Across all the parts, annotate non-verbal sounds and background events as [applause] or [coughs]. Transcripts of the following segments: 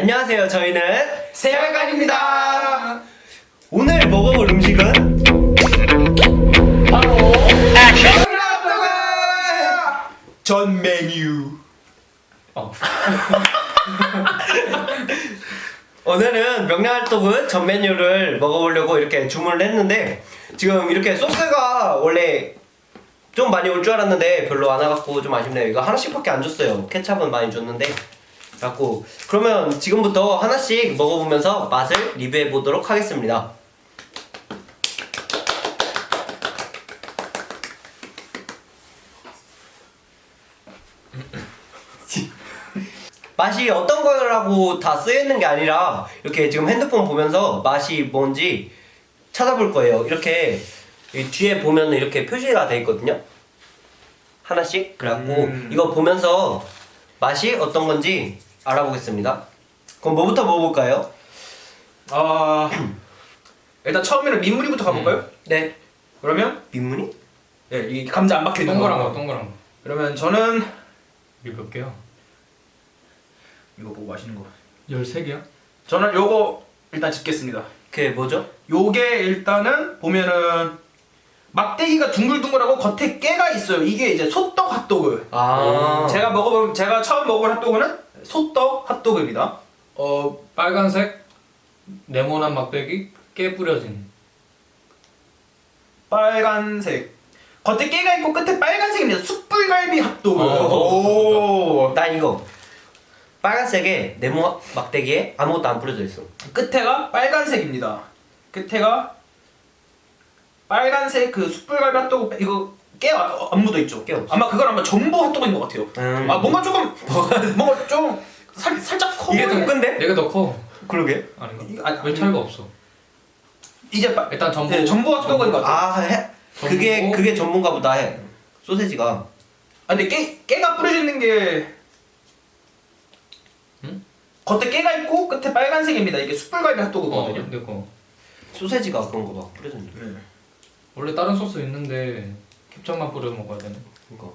안녕하세요. 저희는 세월간입니다. 오늘 먹어볼 음식은 바로 전 메뉴. 어. [laughs] 오늘은 명량할떡은 전 메뉴를 먹어보려고 이렇게 주문을 했는데 지금 이렇게 소스가 원래 좀 많이 올 줄 알았는데 별로 안 와갖고 좀 아쉽네요. 이거 하나씩밖에 안 줬어요. 케찹은 많이 줬는데 갖고 그러면 지금부터 하나씩 먹어보면서 맛을 리뷰해 보도록 하겠습니다. 맛이 어떤 거라고 다 쓰여있는 게 아니라 이렇게 지금 핸드폰 보면서 맛이 뭔지 찾아볼 거예요. 이렇게 이 뒤에 보면 이렇게 표시가 돼 있거든요. 하나씩 그래갖고 음. 이거 보면서 맛이 어떤 건지 알아보겠습니다. 그럼 뭐부터 먹어볼까요? 아 일단 처음에는 민물이부터 가볼까요? 네. 그러면 민문이? 예, 이 감자 안 박혀 있는 동그란 거. 거, 동그란 거. 그러면 저는 이게 몇 개야? 이거 보고 맛있는 거. 13개야? 저는 요거 일단 짓겠습니다. 그게 뭐죠? 요게 일단은 보면은 막대기가 둥글둥글하고 겉에 깨가 있어요. 이게 이제 소떡 핫도그. 아. 제가 먹어본 제가 처음 먹어본 핫도그는 소떡 핫도그입니다. 어 빨간색 네모난 막대기 깨 뿌려진 빨간색 겉에 깨가 있고 끝에 빨간색입니다. 숯불갈비 핫도그. 어. 오. 나 이거 빨간색에 네모 막대기에 아무것도 안 뿌려져 있어. 끝에가 빨간색입니다. 끝에가 빨간색 그 숯불갈비 핫도그 이거 깨안 묻어 있죠? 깨 없어. 아마 그건 아마 전부 핫도그인 것 같아요. 음. 아 뭔가 조금 뭔가 좀 살, 살짝 커 이게 더. 큰데? 내가 더 커. 그러게. 아닌가? 아니, 왜 차이가 없어? 이제 빠, 일단 전부 네, 전부 핫도그인 것 같아요. 아 해. 그게 전부? 그게 전문가 보다 해. 소세지가. 아 근데 깨 깨가 뿌려져 있는 게 응? 겉에 깨가 있고 끝에 빨간색입니다. 이게 숯불갈비 어, 핫도그거든요. 내 거. 소세지가 그런 거 봐. 뿌려져 있는. 네. 원래 다른 소스 있는데 캡처만 뿌려 먹어야 되네. 이거.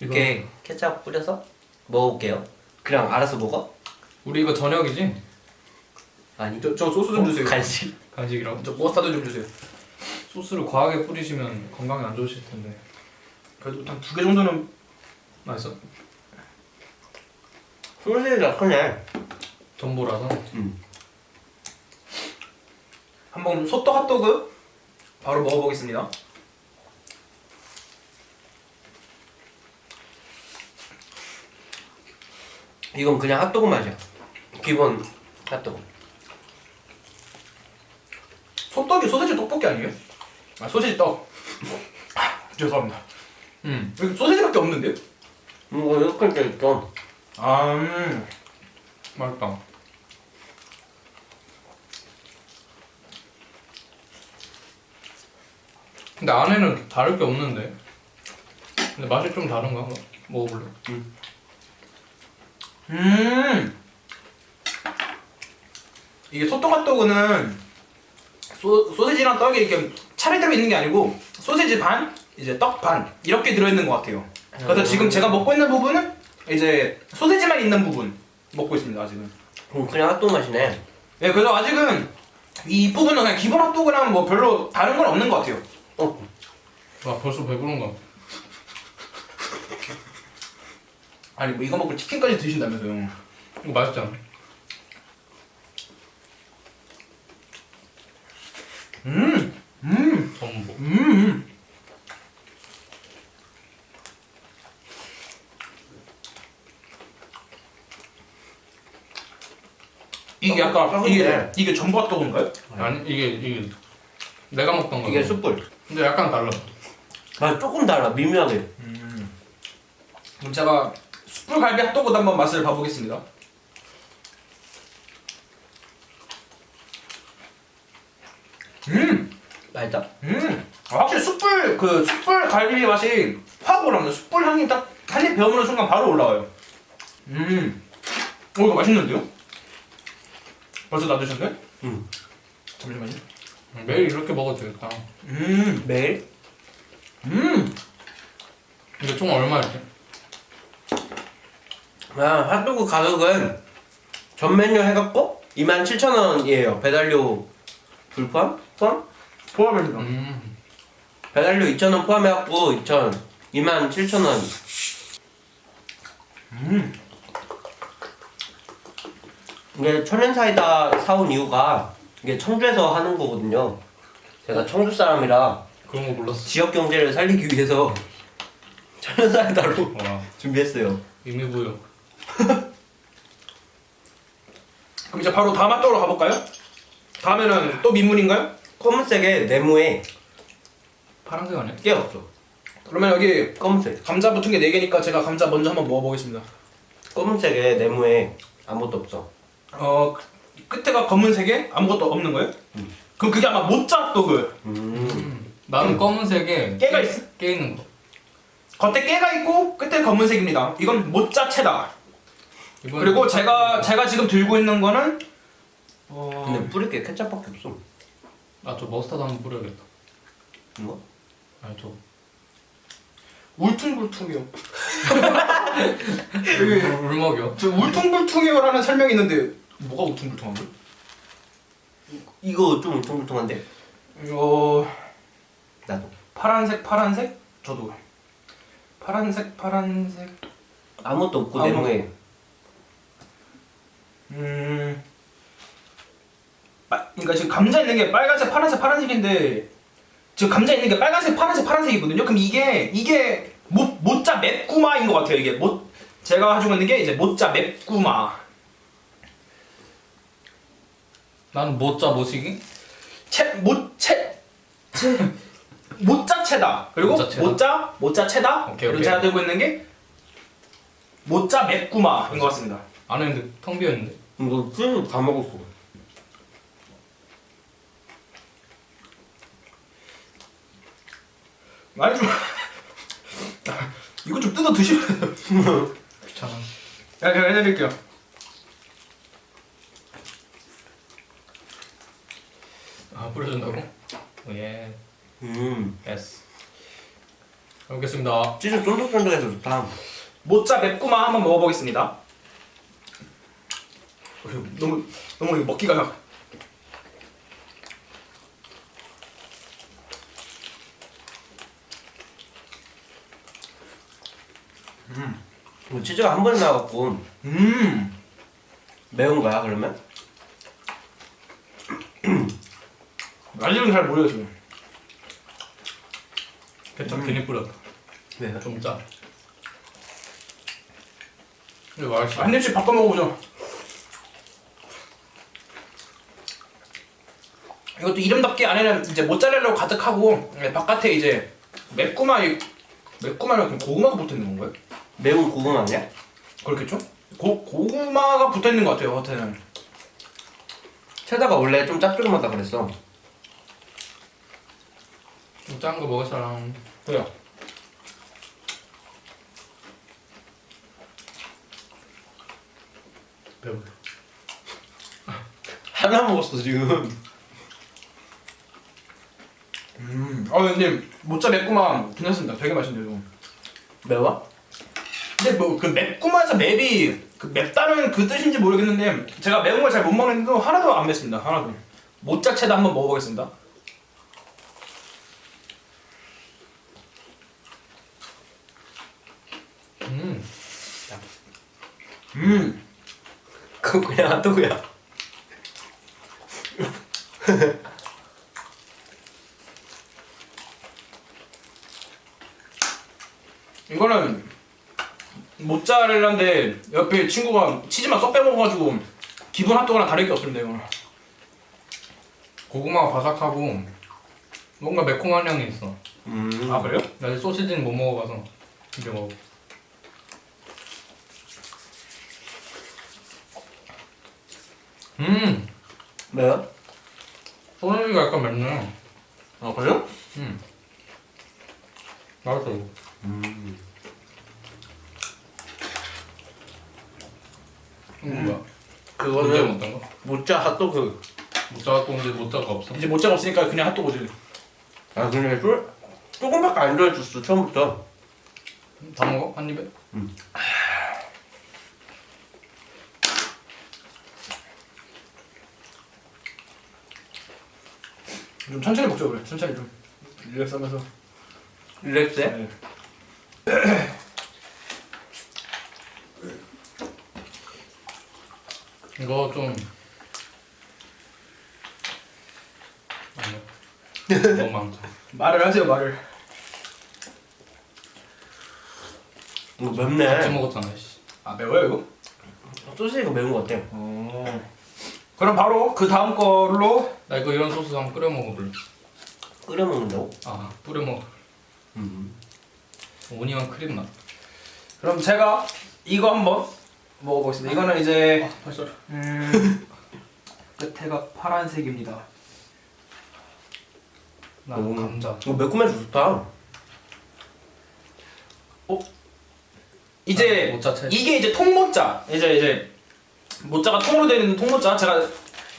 이렇게 케찹 뿌려서 먹어볼게요. 그냥 알아서 먹어? 우리 이거 저녁이지? 아니. 저, 저 소스 좀 주세요. 간식. 간식이라고? 저 머스타드 좀 주세요. 소스를 과하게 뿌리시면 건강에 안 좋으실 텐데. 그래도 한 두 개 정도는 맛있어? 소세지가 크네. 전보라서. 음. 한번 소떡 핫도그 바로 먹어보겠습니다. 이건 그냥 핫도그 맛이야. 기본 핫도그. 소떡이 소세지 떡볶이 아니에요? 아 소세지 떡. 아, [laughs] 죄송합니다. 음. 여기 소세지밖에 없는데요? 이거 이렇게 돼 있어. 아, 음. 맛있다. 근데 안에는 다를 게 없는데. 근데 맛이 좀 다른가? 먹어볼래? 음. 이게 소떡 핫도그는 소, 소세지랑 떡이 이렇게 차례대로 있는 게 아니고 소세지 반, 이제 떡 반 이렇게 들어있는 것 같아요. 그래서 음. 지금 제가 먹고 있는 부분은 이제 소세지만 있는 부분 먹고 있습니다 아직은. 음, 그냥 핫도그 맛이네. 예, 그래서 아직은 이 부분은 그냥 기본 핫도그랑 뭐 별로 다른 건 없는 것 같아요. 어. 와 벌써 배부른가? 아 니 뭐 이거 먹고 치킨까지 드신다면서요? 이거 맛있잖아. 음, 음, 전보. 음. 이게 약간 떡인데. 이게 이게 전부 핫도그인가요? 아니 이게 이게 내가 먹던 거. 이게 숯불. 근데 약간 달라. 맛 조금 달라. 미묘하게. 음. 그럼 제가 숯불 갈비 핫도그도 한번 맛을 봐보겠습니다. 음, 맛있다. 음. 아, 확실히 숯불 그 숯불 갈비 맛이 확 올라옵니다. 숯불 향이 딱 한입 배우는 순간 바로 올라와요. 음, 오 이거 맛있는데요? 벌써 다 드셨네? 음. 잠시만요. 매일 이렇게 먹어도 되겠다. 음, 매일? 음. 이게 총 얼마였지? 아, 핫도그 가격은 전 메뉴 해갖고 27,000원이에요. 배달료 불포함? 포함? 포함입니다. 음. 배달료 2,000원 포함해갖고 2,000, 27,000원. 음. 이게 천연사이다 사온 이유가 이게 청주에서 하는 거거든요. 제가 청주 사람이라 그런 거 몰랐어. 지역 경제를 살리기 위해서 [laughs] 천연사이다로 와 준비했어요. 의미 부여. [laughs] 그럼 이제 바로 다음 핫도그로 가볼까요? 다음에는 또 민물인가요? 검은색에 네모에 파란색 아니야? 깨 없어. 그러면 여기 검은색. 감자 붙은 게 4개니까 제가 감자 먼저 한번 먹어보겠습니다. 검은색에 네모에 아무것도 없어. 어 끝에가 검은색에 아무것도 없는 거예요? 그럼 그게 아마 모짜 핫도그 음. 나는 검은색에 깨가 깨- 있어? 깨 있는 거. 겉에 깨가 있고 끝에 검은색입니다. 이건 모짜 체다. 그리고 제가 제가 지금 들고 있는 거는 어 근데 뿌릴 게 케찹밖에 없어. 아저 머스타드 한번 뿌려야겠다. 이거? 아니 저 울퉁불퉁해요. 물, [laughs] 물 먹여. 저 울퉁불퉁해요라는 설명이 있는데 뭐가 울퉁불퉁한 거예요? 이거 좀 울퉁불퉁한데? 이거 나도. 파란색 파란색 저도 파란색 파란색 아무것도 없고 아무- 네모에. 음 빠, 그러니까 지금 감자 있는 게 빨간색 파란색 파란색인데 지금 감자 있는 게 빨간색 파란색 파란색이거든요. 그럼 이게 이게 모, 모짜 맵구마인 것 같아요. 이게 모 제가 가지고 있는 게 이제 모짜 맵구마 나는 모짜 모시기. 모짜 체다 그리고 체다 오케이, 그리고 오케이. 제가 들고 있는 게 모짜 맵구마인 것 같습니다. 안에 근데 텅 비어 있는데. 이거 쭉다 먹었어. 아니 좀 [laughs] 이거 좀 뜯어 드시면 [laughs] 귀찮아. 야, 제가 해드릴게요. 아 뿌려준다고? 예. 음. 예스. 잘 먹겠습니다. 치즈 쫀득쫀득해서 좋다. 모짜 맵구마 한번 먹어보겠습니다. 너무 너무 이거 먹기가 이거 치즈가 한 번에 나와갖고 음 매운 거야 그러면? [clears throat] 알리는 잘 모르겠어요. 케첩 음. 괜히 뿌렸다. 왜요? 좀 짜. 근데 맛있어. 한 입씩 바꿔 먹어보죠. 이것도 이름답게 안에는 이제 모짜렐라로 가득하고 네, 바깥에 이제 맵구마 맵구마랑 그럼 고구마가 붙어 있는 건가요? 매운 고구마 아니야? 그렇겠죠? 고 고구마가 붙어 있는 것 같아요 겉에는. 체다가 원래 좀 짭조름하다 그랬어. 좀짠거 먹을 사람. 왜요? 배불러. [laughs] 하나 먹었어 지금. 음. 아 근데 모짜 맵구마 괜찮습니다. 되게 맛있네요. 매워? 근데 뭐그 맵구마에서 맵이 그 맵다는 그 뜻인지 모르겠는데 제가 매운 걸 잘 못 먹는데도 하나도 안 맵습니다. 하나도. 모짜채도 한번 먹어보겠습니다. 음. 음. 그거 그냥 핫도그야. [laughs] 이거는 모짜렐라인데 옆에 친구가 치즈만 쏙 빼먹어가지고 기본 핫도그랑 다를 게 없습니다 이거는. 고구마가 바삭하고 뭔가 매콤한 향이 있어. 음. 아 그래요? 나 아직 소시지는 못 먹어봐서 이제 먹어. 음. 매워? 소시지가 약간 맵네. 아 그래요? 음. 맛있어. 이거. 음. 언제 그거는 먹던 거? 모짜 핫도그. 모짜가 꽁지 모짜가 없어. 이제 모짜가 없으니까 그냥 핫도그지. 아 그냥 술 조금밖에 안 좋아해줬어 처음부터. 다 먹어 한 입에. 좀 천천히 먹자 그래. 천천히 좀 릴렉스하면서. 릴렉스해? 네. 이거 좀 아니요 너무 많다 말을 하세요 말을. 이거 같이 맵네 먹었잖아 씨. 아 매워요 이거? 소시지가 매운 거 같아 어. 그럼 바로 그 다음 걸로 나 이거 이런 소스 한번 끓여 먹어볼래 끓여 먹는다고? 아 뿌려 먹어 음. 오니언 크림 맛 그럼 제가 이거 한번 먹어보겠습니다. 이거는 이제 아, 벌써 음, 끝에가 파란색입니다. 나 음. 감자 이거 매콤해서 좋다 이제 아, 모짜 채 이게 이제 통모짜. 이제 이제 모짜가 통으로 되어 있는 통모짜. 제가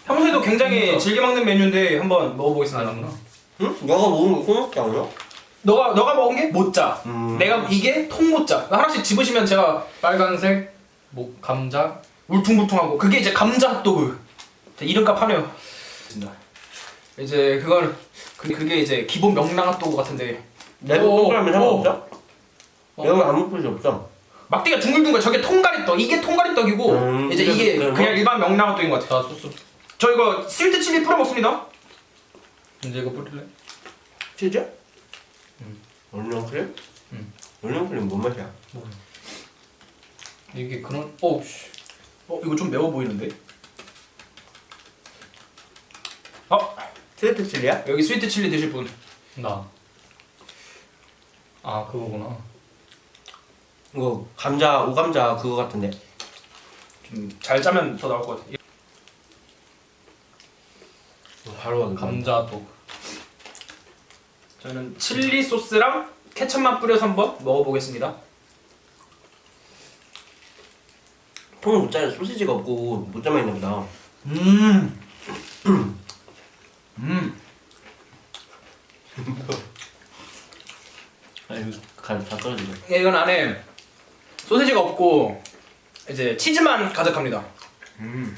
평소에도 굉장히 음. 즐겨 먹는 메뉴인데 한번 먹어보겠습니다. 아니구나 응? 내가 먹은 거 꼬먹지 않아? 너가 너가 먹은 게 모짜. 음. 내가 이게 통모짜. 하나씩 집으시면 제가 빨간색 뭐 감자 울퉁불퉁하고 그게 이제 감자 핫도그. 자, 이름값 하네요. 이제 그걸 그, 그게 이제 기본 명랑 핫도그 같은데 내가 오, 동그라미 상관없어? 어. 내가 아무 뜻이 없어 막대기가 둥글둥글 저게 통가리떡 이게 통가리떡이고 음, 이제 이게 이게 그래요? 그냥 일반 명랑 핫도그인 것 같아요. 자 소스 저 이거 스위트 칠리 뿌려 먹습니다. 이제 이거 뿌릴래? 치즈? 음. 얼른 크림? 음. 얼른 크림 뭔 맛이야? 이게 그런 오씨 어 이거 좀 매워 보이는데? 어 스위트 칠리야? 여기 스위트 칠리 드실 분. 나. 아 그거구나. 이거 감자 오감자 그거 같은데 좀 잘 짜면 더 나올 것 같아. 이거 바로 와도 감자 또. 저는 칠리 소스랑 케첩만 뿌려서 한번 먹어보겠습니다. 못 짜는 소시지가 없고 못 짜만 있나 보다 음. [clears throat] 음. [laughs] 아 이거 간다 떨어지네 예, 이건 안에 소세지가 없고 이제 치즈만 가득합니다. 음. 음.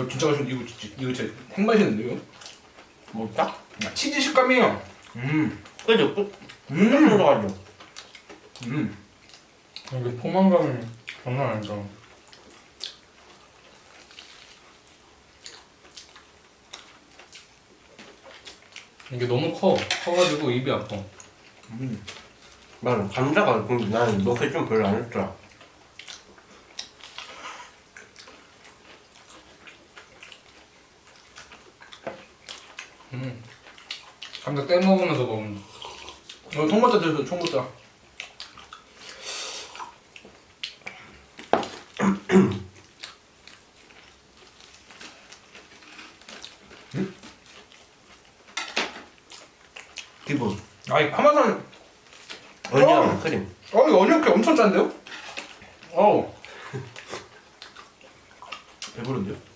어 진짜 맛있는데 이거 진짜 이거 진짜 핵맛있는데요? 못 짜? 야, 치즈 식감이에요. 음. 그죠? 꾹 음. 들어가죠 음. 이게 포만감이 장난 아니다. 이게 너무 커. 커가지고 입이 아파. 음. 나는 감자가 근데 나는 넣기 좀 별로 안 했더라 음. 감자 떼 먹으면서 먹으면 어, 통모짜 드세요, 통모짜. 기본 아이 파마산 어니언 크림 어 이거 어니언크 엄청 짠데요? 어우 배부른데요?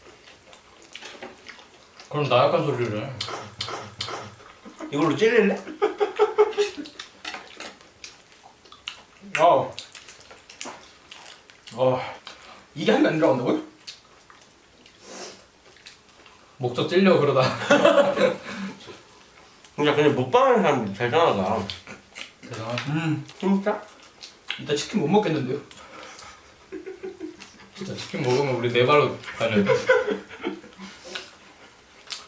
그럼 나약한 소리를 해. 이걸로 찔릴래? 어. 어. 이게 한개안 들어간다고요? 목적 찔려 그러다. [laughs] 그러니까 그냥 먹방하는 사람들 대단하다 대단하다. 음. 진짜? 이따 치킨 못 먹겠는데요? 진짜 치킨 먹으면 우리 네 발로 다녀야 돼.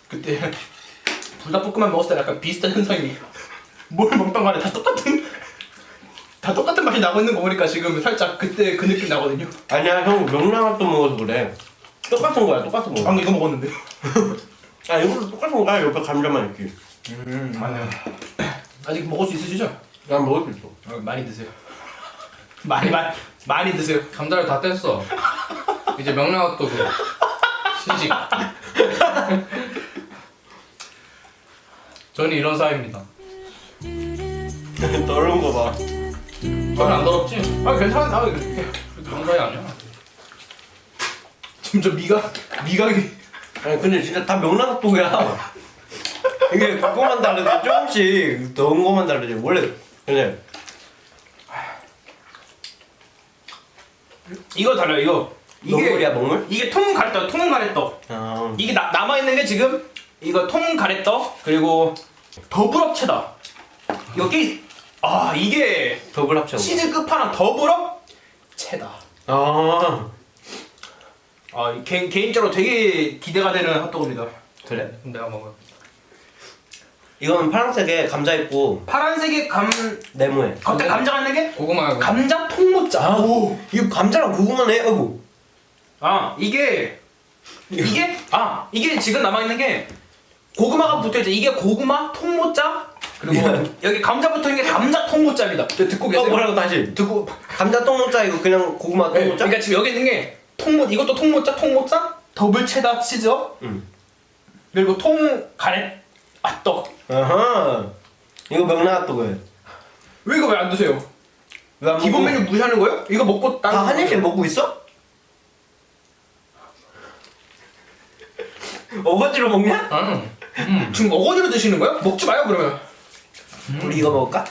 그때 불닭볶음면 먹었을 때 약간 비슷한 현상이 뭘 먹던 간에 다 똑같은 다 똑같은 맛이 나고 있는 거 보니까 지금 살짝 그때 그 느낌 나거든요. 아니야 형 명랑핫도 먹어서 그래 똑같은 거야 똑같은 거 방금 이거 먹었는데. [laughs] 아 이것도 똑같은 거야 옆에 감자만 있지 음 맞네요. 아직 먹을 수 있으시죠? 난 먹을 수 있어 어, 많이 드세요. 많이 많이 많이 드세요. 감자를 다 뗐어. 이제 명랑핫 도그 시식. 저는 이런 사이입니다. [laughs] 더러운 거 봐. 저는 안 더럽지? 아 괜찮아 나 그런 사이 아니야. 점점 미각 미각이 아니 근데 진짜 다 명란도야. 이게 그거만 다르지 조금씩 넣은 거만 다르지 원래 그냥 이거 달라 이거 이게 먹물이야 먹물? 이게 통가래떡 통가래떡 아 이게 나, 남아 있는 게 지금 이거 통가래떡 그리고 더블업 체다. 게, 아 이게 더블 합쳐 치즈 끝판왕 더블업 체다. 아. 아 이 개, 개인적으로 되게 기대가 되는 핫도그입니다. 그래? 내가 먹어. 이건 파란색에 감자 있고 파란색의 감 네모에. 겉에 감자가 있는 게 고구마야. 감자 통모짜 오. 이거 감자랑 고구마네. 아이고. 아 이게 이게? 아 이게 지금 남아 있는 게 고구마가 붙어 있죠. 이게 고구마 통모짜 그리고 여기 감자 붙어 있는 게 감자 통모짜입니다. 저 듣고 어 계세요? 뭐라고 다시 듣고 감자 똥모짜 이거 그냥 고구마 네, 똥모짜? 그러니까 지금 여기 있는 게 통모 이것도 통모짜 통모짜 더블 체다 치즈업 응 그리고 통 가래 아떡 아하 이거 명란핫도그 왜 이거 왜 안 드세요? 왜안 기본 메뉴 무시하는 거예요? 이거 먹고 다른 다한 거 입씩 먹고 있어? [laughs] 어거지로 먹냐? 응. 음. 지금 어거지로 드시는 거예요? 먹지 마요 그러면 우리 이거 먹을까?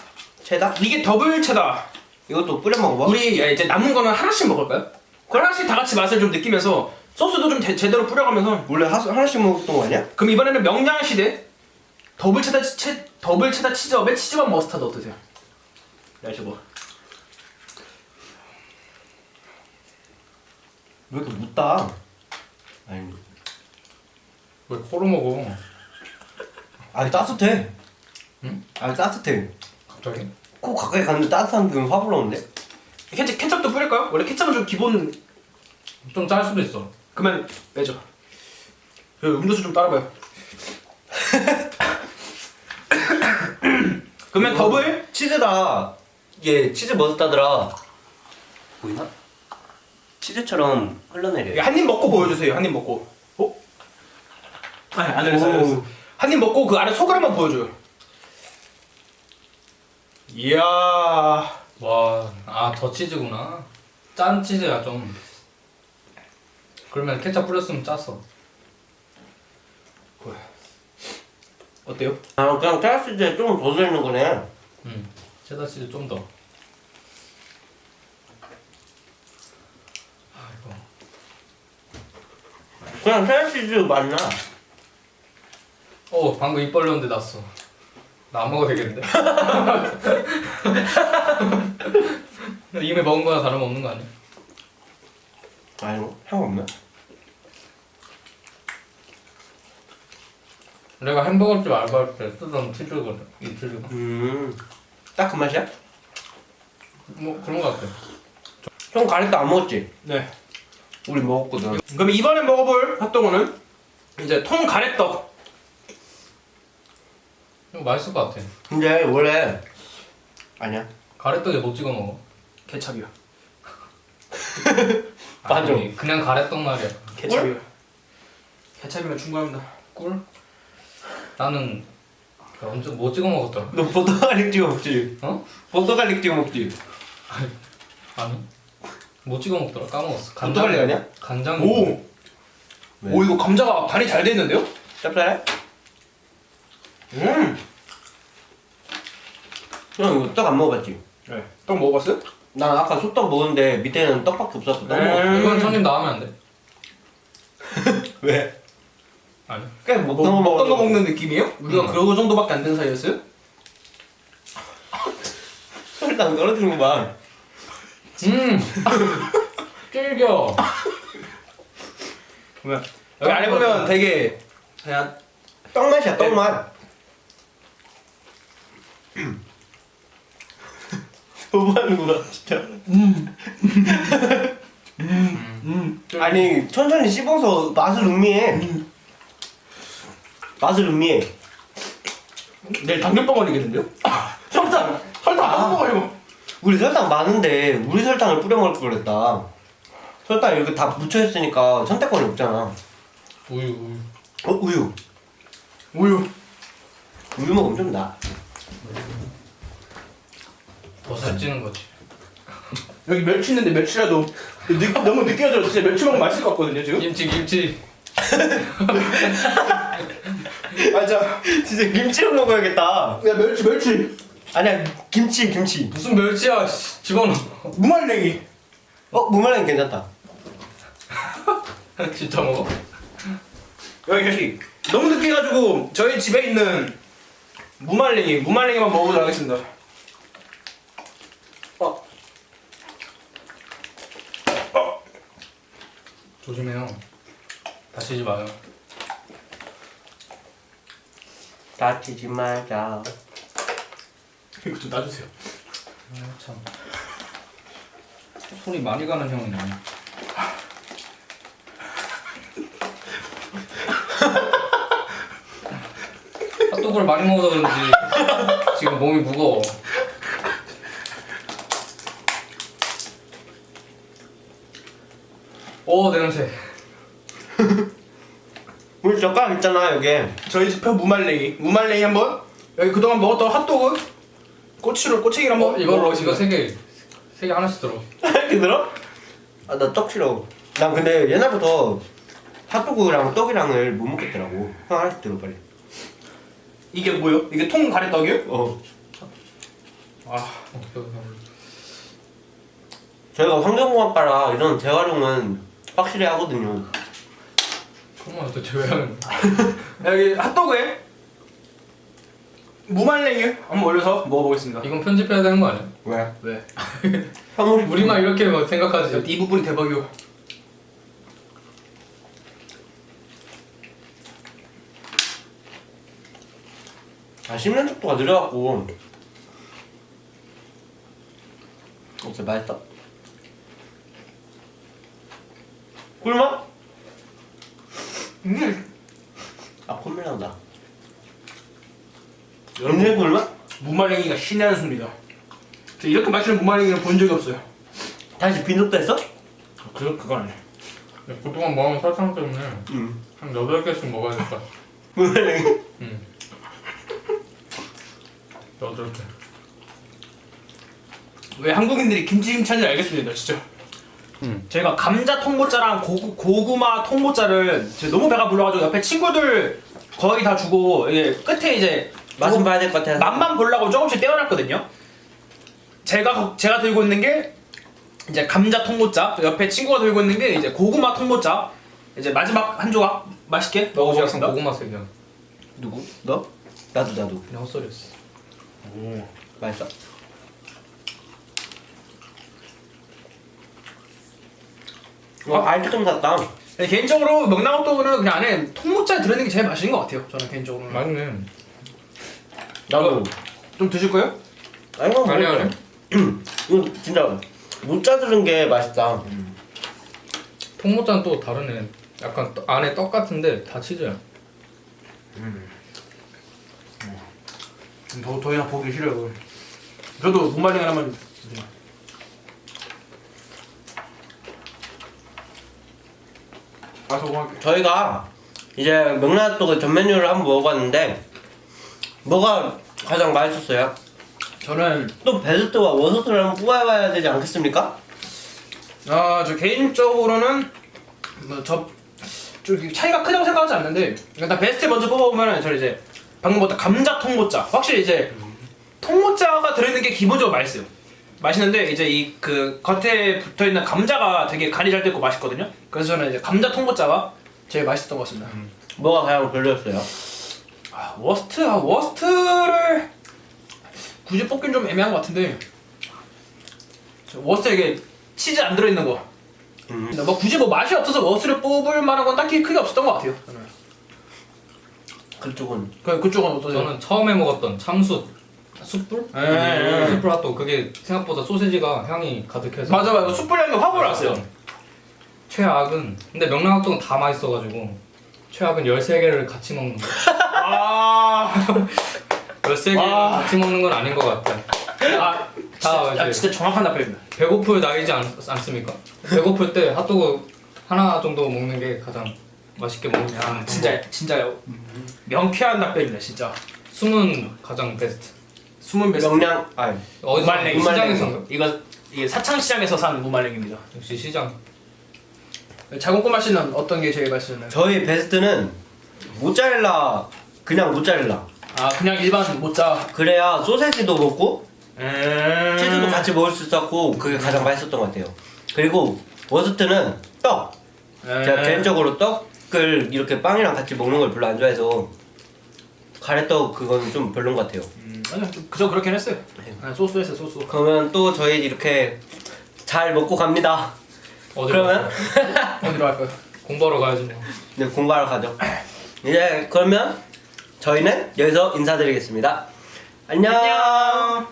체다? 이게 더블 체다 이것도 뿌려 먹어봐 우리 야, 이제 남은 거는 하나씩 먹을까요? 그 하나씩 다 같이 맛을 좀 느끼면서 소스도 좀 제, 제대로 뿌려가면서 원래 하, 하나씩 먹었던 거 아니야? 그럼 이번에는 명량 시대 더블 체다 치, 체, 더블 체다 치즈업에 치즈밥 머스타드 어떠세요? 야 이거 뭐왜 이렇게 묻다 아니 왜 코로 먹어? 아 따뜻해 응? 아 따뜻해 갑자기? 코 가까이 갔는데 따뜻한 그 화불 오는데? 케첩, 케첩도 뿌릴까요? 원래 케첩은 좀 기본 좀 짤 수도 있어. 그러면 빼죠 그 음료수 좀 따라봐요 [coughs] 그러면 이거 더블 치즈다 이게 치즈 머스타드라 보이나? 치즈처럼 흘러내려 한입 먹고 보여주세요 한 입 먹고 어? 아니 안 흘렸어 안 한 입 먹고 그 안에 속을 한번 보여줘요 이야 와, 아, 더 치즈구나. 짠 치즈야, 좀. 그러면 케찹 뿌렸으면 짰어. 어때요? 아 그냥 짜스제 좀더 들어있는 거네 응. 체다 치즈 좀 더. 아이고. 그냥 짜스즈 맞나? 어, 방금 입 벌렸는데 났어. 나 안 먹어도 되겠는데? 이미 먹은 거나 다름없는 거 아니야? 아니고 향 없나? 내가 햄버거집 알바할 때 쓰던 치즈거든. 이 치즈가. 음딱 그 맛이야? 뭐 그런 거 같아. 형 가래떡 안 먹었지? 네 우리 먹었거든 그럼 이번에 먹어볼 핫도그는 이제 통 가래떡 이거 맛있을 것 같아. 근데 원래 아니야 가래떡에 못 찍어 먹어. 맞아. [laughs] 아니, 그냥 가래떡 말이야. 케찹이요 케찹이면 충분합니다 꿀? 나는 언제 못 찍어 먹었더라. 너 버터갈릭 찍어 먹지? 어? 버터갈릭 찍어 먹지? 아니. 못 찍어 먹더라. 까먹었어. 버터갈릭 아니야? 간장. 오! 왜? 오 이거 감자가 간이 잘 됐는데요? 짭짤해? 음! 형 이거 떡 안 먹어봤지? 네. 떡 먹어봤어요? 난 아까 소떡 먹었는데 밑에는 떡밖에 없었어 떡 먹어 음. 이건 천님 나오면 안 돼. [laughs] 왜? 아니. 그냥 뭐, 먹던 거 먹던 거 먹는 느낌이에요? 우리가 음. 그 정도밖에 안 된 사이였어요? [laughs] 설탕 떨어지는 거봐 음. [laughs] 질겨. 보면 여기 안에 보면 되게 그냥 떡 맛이야 떡 맛 너무 하는 거야 진짜 아니 천천히 씹어서 맛을 음미해. 맛을 음미해. 내일 당뇨병 걸리겠는데요? [laughs] 설탕! 설탕 안 먹어요 우리 설탕 많은데 우리 설탕을 뿌려 먹을 걸 그랬다. 설탕 이렇게 다 묻혀 있으니까 선택권이 없잖아. 우유 우유. 어 우유. 우유. 우유 먹으면 좀 나. 더 살찌는 거지. 여기 멸치 있는데 멸치라도 느, 너무 느끼해져 진짜 멸치 먹으면 맛있을 것 같거든요 지금 김치 김치. [laughs] 맞아 진짜 김치를 먹어야겠다. 야 멸치 멸치 아니야 김치 김치. 무슨 멸치야? 씨, 집어넣어. 무말랭이 어 무말랭이 괜찮다. [laughs] 진짜 먹어? 여기 여기 너무 늦게 해가지고 저희 집에 있는 무말랭이 무말랭이만 먹어보도록 하겠습니다. 조심해요. 다치지 마요. 다치지 말자. 이거 좀 놔주세요. 아, 참. 손이 많이 가는 형이네. 핫도그를 많이 먹어서 그런지 지금 몸이 무거워. 오 냄새. [laughs] 우리 젓가락 있잖아 여기. 저희 집표 무말랭이 무말랭이 한번 여기 그동안 먹었던 핫도그 꼬치로 꼬치기를 한번 어, 이거 이거. 세 개, 세 개 하나씩 들어. [laughs] 이렇게 들어? 아나 떡 싫어. 난 근데 옛날부터 핫도그랑 떡이랑을 못 먹겠더라고. 형 하나씩 들어 빨리. 이게 뭐요? 이게 통 가래떡이요? 어. 아 저희가 환경공학과라 이런 재활용은 확실히 하거든요. 그만 도대체 왜 하는 거야? 여기 핫도그에 무말랭이 한번 올려서 먹어보겠습니다. 이건 편집해야 되는 거 아니야? 왜? 왜? [laughs] 형 우리 우리만 이렇게 막 생각하지. 이 부분이 대박이요. 아 씹는 속도가 느려갖고. 어때 맛있어? 꿀맛? 음. 아 콧물 난다. 여러분 인생 꿀맛? 무말랭이가 신의 한 수입니다. 저 이렇게 맛있는 무말랭이를 본 적이 없어요. 다시 비눗됐어? 그 그건 아니에요. 그동안 먹은 설탕 때문에 응. 한 8개씩 먹어야겠다. 무말랭이. 응. 8개. 왜 한국인들이 김치김치한지 알겠습니다, 진짜. 응. 제가 감자 통모짜랑 고구, 고구마 통모짜를 제가 너무 배가 불러가지고 옆에 친구들 거의 다 주고 이게 끝에 이제 맛은 봐야 될 것 같아. 맛만 보려고 조금씩 떼어놨거든요. 제가 제가 들고 있는 게 이제 감자 통모짜, 옆에 친구가 들고 있는 게 이제 고구마 통모짜. 이제 마지막 한 조각 맛있게 약간 먹어보겠습니다. 고구마 색이야. 누구? 너? 나도 나도. 그냥 헛소리였어. 맛있어? 와 알트좀 샀다. 네, 개인적으로 명랑호떡은 그냥 안에 통모짜 들어있는 게 제일 맛있는 것 같아요. 저는 개인적으로. 맛있네. 나도. 좀 드실 거예요? 아니 형 아니. 아니. 이거 진짜 못짜 들은 게 맛있다. 통모짜는 또 다르네. 약간 떠- 안에 떡 같은데 다 치즈야. 더, 더 이상 보기 싫어요. 저도 무말랭이 하나만 주세요. 가서 고할게요. 저희가 이제 명란떡의 전 메뉴를 한번 먹어봤는데 뭐가 가장 맛있었어요? 저는 또 베스트와 워스트를 한번 뽑아봐야 되지 않겠습니까? 아, 저 개인적으로는 뭐저 좀 차이가 크다고 생각하지 않는데 일단 베스트 먼저 뽑아보면은 저 이제 방금 봤던 감자 통모짜 확실히 이제 통모짜가 들어있는 게 기본적으로 맛있어요. 맛있는데 이제 이 그 겉에 붙어 있는 감자가 되게 간이 잘 되고 맛있거든요. 그래서 저는 이제 감자 통모짜가 제일 맛있었던 것 같습니다. 뭐가 가장 별로였어요? 아, 워스트 아 워스트를 굳이 뽑긴 좀 애매한 것 같은데 저 워스트 이게 치즈 안 들어있는 거. 음. 근데 뭐 굳이 뭐 맛이 없어서 워스트를 뽑을 만한 건 딱히 크게 없었던 것 같아요. 저는. 그쪽은 그 그쪽은 어떠세요? 저는 처음에 먹었던 참숯 숯불? 예, 예, 예. 숯불 핫도그 그게 생각보다 소세지가 향이 가득해서 맞아 맞아 숯불향이 확 올라왔어요. 최악은 근데 명랑 핫도그는 다 맛있어가지고 최악은 13개를 같이 먹는 거 아, [laughs] 13개를 와. 같이 먹는 건 아닌 것 같아 아 다 진짜, 아, 이제 진짜 정확한 답변입니다. 배고플 나이지 않, 않습니까? 배고플 때 핫도그 하나 정도 먹는 게 가장 맛있게 야 방법. 진짜 진짜 명쾌한 답변입니다 진짜. 숨은 가장 베스트 숨은 베스트. 명량 아니 어디서 무말랭이. 시장에서 이거 이게 사창 시장에서 산 무말랭입니다. 역시 시장 작은 꼬마 씨는 어떤 게 제일 맛있었나요? 저희 베스트는 모짜렐라 그냥 모짜렐라 아 그냥 일반 모짜. 그래야 소세지도 먹고 음... 치즈도 같이 먹을 수 있었고 그게 가장 맛있었던 것 같아요 그리고 워스트는 떡. 제가 네. 개인적으로 떡을 이렇게 빵이랑 같이 먹는 걸 별로 안 좋아해서 가래떡 그건 좀 별론 것 같아요. 음, 아니요, 좀 그저 그렇긴 했어요. 네, 소스 했어요, 소스. 그러면 또 저희 이렇게 잘 먹고 갑니다. 어디로 그러면 갈까요? 어디로 할까요? 공부하러 가야지 뭐. 이제 공부하러 가죠. 이제 그러면 저희는 여기서 인사드리겠습니다. 안녕. 안녕.